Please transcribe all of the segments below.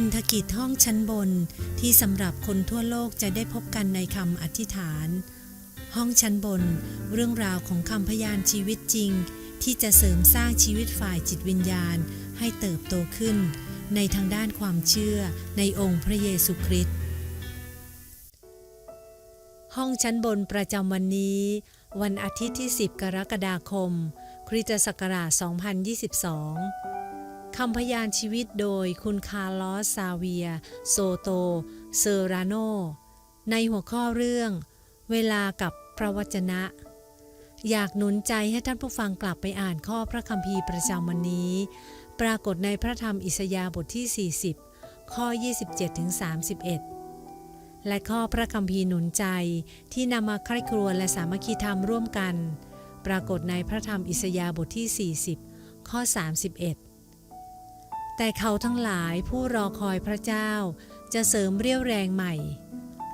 พันธกิจห้องชั้นบนที่สำหรับคนทั่วโลกจะได้พบกันในคำอธิษฐาน ห้องชั้นบน เรื่องราวของคำพยานชีวิตจริง ที่จะเสริมสร้างชีวิตฝ่ายจิตวิญญาณให้เติบโตขึ้น ในทางด้านความเชื่อในองค์พระเยซูคริสต์ห้องชั้นบนประจำวันนี้ วันอาทิตย์ที่ 10 กรกฎาคม คริสตศักราช 2022 คำพยานชีวิตโดยคุณคาร์ลอสซาเวีย โซโต เซอราโน ในหัวข้อเรื่อง เวลากับพระวจนะ อยากหนุนใจให้ท่านผู้ฟังกลับไปอ่านข้อพระคัมภีร์ประจำวันนี้ ปรากฏในพระธรรมอิสยาบทที่ 40 ข้อ 27-31 และข้อพระคัมภีร์หนุนใจที่นำมาใคร่ครวญและสามัคคีธรรมร่วมกัน ปรากฏในพระธรรมอิสยาบทที่ 40 ข้อ 31 แต่เขาทั้งหลายผู้รอคอยพระเจ้า จะเสริมเรี่ยวแรงใหม่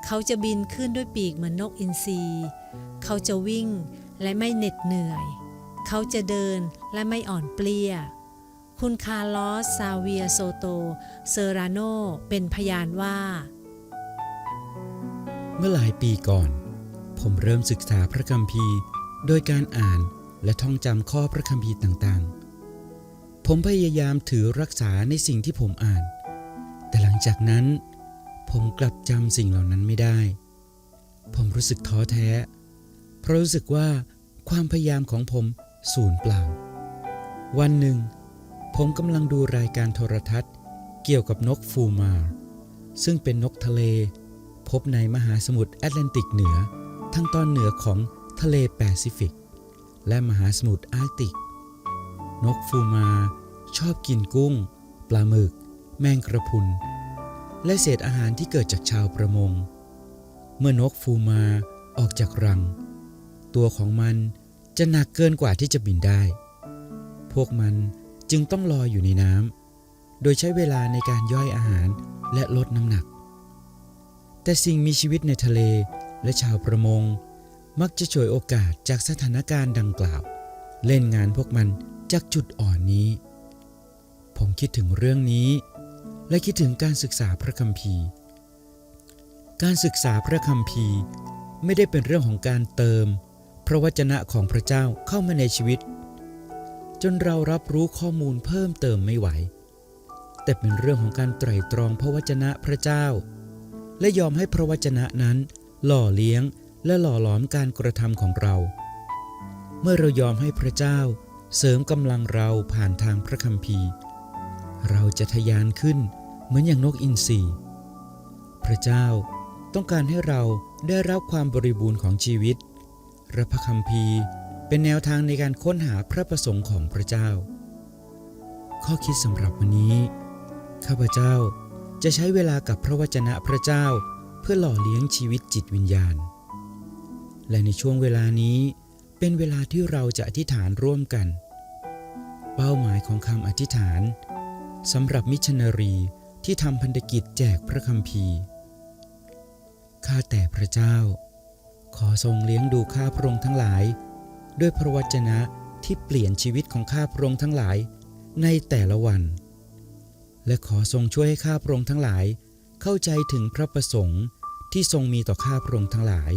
เขาจะบินขึ้นด้วยปีกเหมือนนกอินทรีเขาจะวิ่งและไม่เหน็ดเหนื่อย เขาจะเดินและไม่อ่อนเปลี้ย คุณคาร์ลอสซาเวียโซโต เซอราโนเป็นพยานว่า เมื่อหลายปีก่อน ผมเริ่มศึกษาพระคัมภีร์ โดยการอ่านและท่องจำข้อพระคัมภีร์ต่างๆ ผมพยายามถือรักษาในสิ่งที่ผมอ่าน แต่หลังจากนั้น ผมกลับจำสิ่งเหล่านั้นไม่ได้ ผมรู้สึกท้อแท้ เพราะรู้สึกว่าความพยายามของผมสูญเปล่า วันหนึ่ง ผมกำลังดูรายการโทรทัศน์ เกี่ยวกับนกฟูมาร์ซึ่งเป็นนกทะเล พบในมหาสมุทรแอตแลนติกเหนือ ทั้งตอนเหนือของทะเลแปซิฟิก และมหาสมุทรอาร์กติก นกฟูมา ชอบกินกุ้ง ปลาหมึก แมงกระพุน และเศษอาหารที่เกิดจากชาวประมง เมื่อนกฟูมาออกจากรัง ตัวของมันจะหนักเกินกว่าที่จะบินได้ พวกมันจึงต้องลอยอยู่ในน้ำโดยใช้เวลาในการย่อยอาหารและลดน้ำหนัก แต่สิ่งมีชีวิตในทะเลและชาวประมง มักจะฉวยโอกาสจากสถานการณ์ดังกล่าว เล่นงานพวกมัน จากจุดอ่อนนี้ ผมคิดถึงเรื่องนี้ และคิดถึงการศึกษาพระคัมภีร์ การศึกษาพระคัมภีร์ไม่ได้เป็นเรื่องของการเติม พระวจนะของพระเจ้าเข้ามาในชีวิต จนเรารับรู้ข้อมูลเพิ่มเติมไม่ไหว แต่เป็นเรื่องของการไตร่ตรองพระวจนะพระเจ้า และยอมให้พระวจนะนั้น หล่อเลี้ยงและหล่อหลอมการกระทำของเรา เมื่อเรายอมให้พระเจ้า เสริมกำลังเราผ่านทางพระคัมภีร์ เราจะทะยานขึ้นเหมือนอย่างนกอินทรีพระเจ้าต้องการให้เราได้รับความบริบูรณ์ของชีวิตและพระคัมภีร์เป็นแนวทางในการค้นหาพระประสงค์ของพระเจ้า ข้อคิดสำหรับวันนี้ ข้าพเจ้าจะใช้เวลากับพระวจนะพระเจ้าเพื่อหล่อเลี้ยงชีวิตจิตวิญญาณ และในช่วงเวลานี้เป็นเวลาที่เราจะอธิษฐานร่วมกัน เป้าหมายของคำอธิษฐานสำหรับมิชชันนารีที่ทำพันธกิจแจกพระคัมภีร์ ข้าแต่พระเจ้า ขอทรงเลี้ยงดูข้าพระองค์ทั้งหลาย ด้วยพระวจนะที่เปลี่ยนชีวิตของข้าพระองค์ทั้งหลายในแต่ละวัน และขอทรงช่วยให้ข้าพระองค์ทั้งหลาย เข้าใจถึงพระประสงค์ที่ทรงมีต่อข้าพระองค์ทั้งหลาย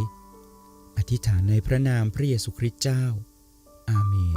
อธิษฐานในพระนามพระเยซูคริสต์เจ้า อาเมน